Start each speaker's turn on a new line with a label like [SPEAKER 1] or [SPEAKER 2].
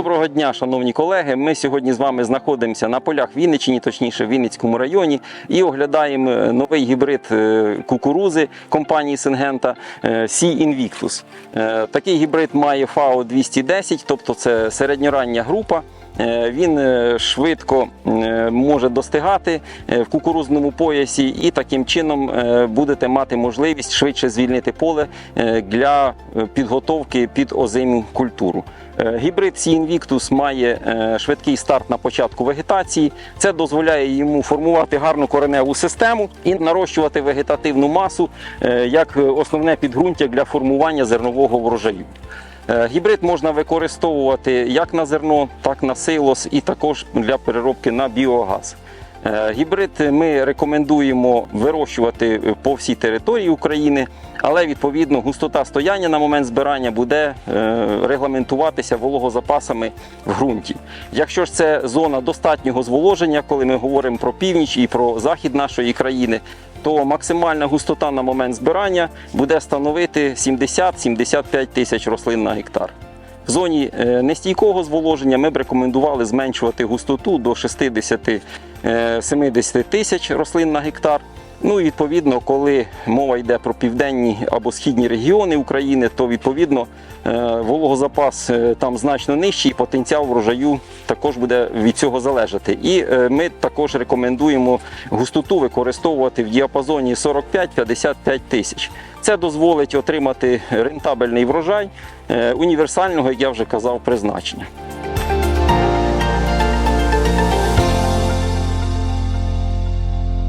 [SPEAKER 1] Доброго дня, шановні колеги. Ми сьогодні з вами знаходимося на полях Вінниччині, точніше в Вінницькому районі, і оглядаємо е, новий гібрид е, кукурузи компанії Сингента е, Sea Invictus. Такий гібрид має FAO 210, тобто це середньорання група. Він швидко може достигати в кукурузному поясі, і таким чином будете мати можливість швидше звільнити поле для підготовки під озиму культуру. Гібрид Sea Invictus має е, швидкий старт на початку вегетації. Це дозволяє йому формувати гарну кореневу систему і нарощувати вегетативну масу е, як основне підґрунтя для формування зернового врожаю. Е, Гібрид можна використовувати як на зерно, так на силос і також для переробки на біогаз. Е, Гібрид ми рекомендуємо вирощувати по всій території України, але відповідно густота стояння на момент збирання буде е, регламентуватися вологозапасами в ґрунті. Якщо ж це зона достатнього зволоження, коли ми говоримо про північ і про захід нашої країни, то максимальна густота на момент збирання буде становити 70-75 тисяч рослин на гектар. В зоні е, нестійкого зволоження ми б рекомендували зменшувати густоту до 60-70 тисяч рослин на гектар. Ну і відповідно, коли мова йде про південні або східні регіони України, то відповідно е, вологозапас е, там значно нижчий, і потенціал врожаю також буде від цього залежати. І е, ми також рекомендуємо густоту використовувати в діапазоні 45-55 тисяч. Це дозволить отримати рентабельний врожай е, універсального, як я вже казав, призначення.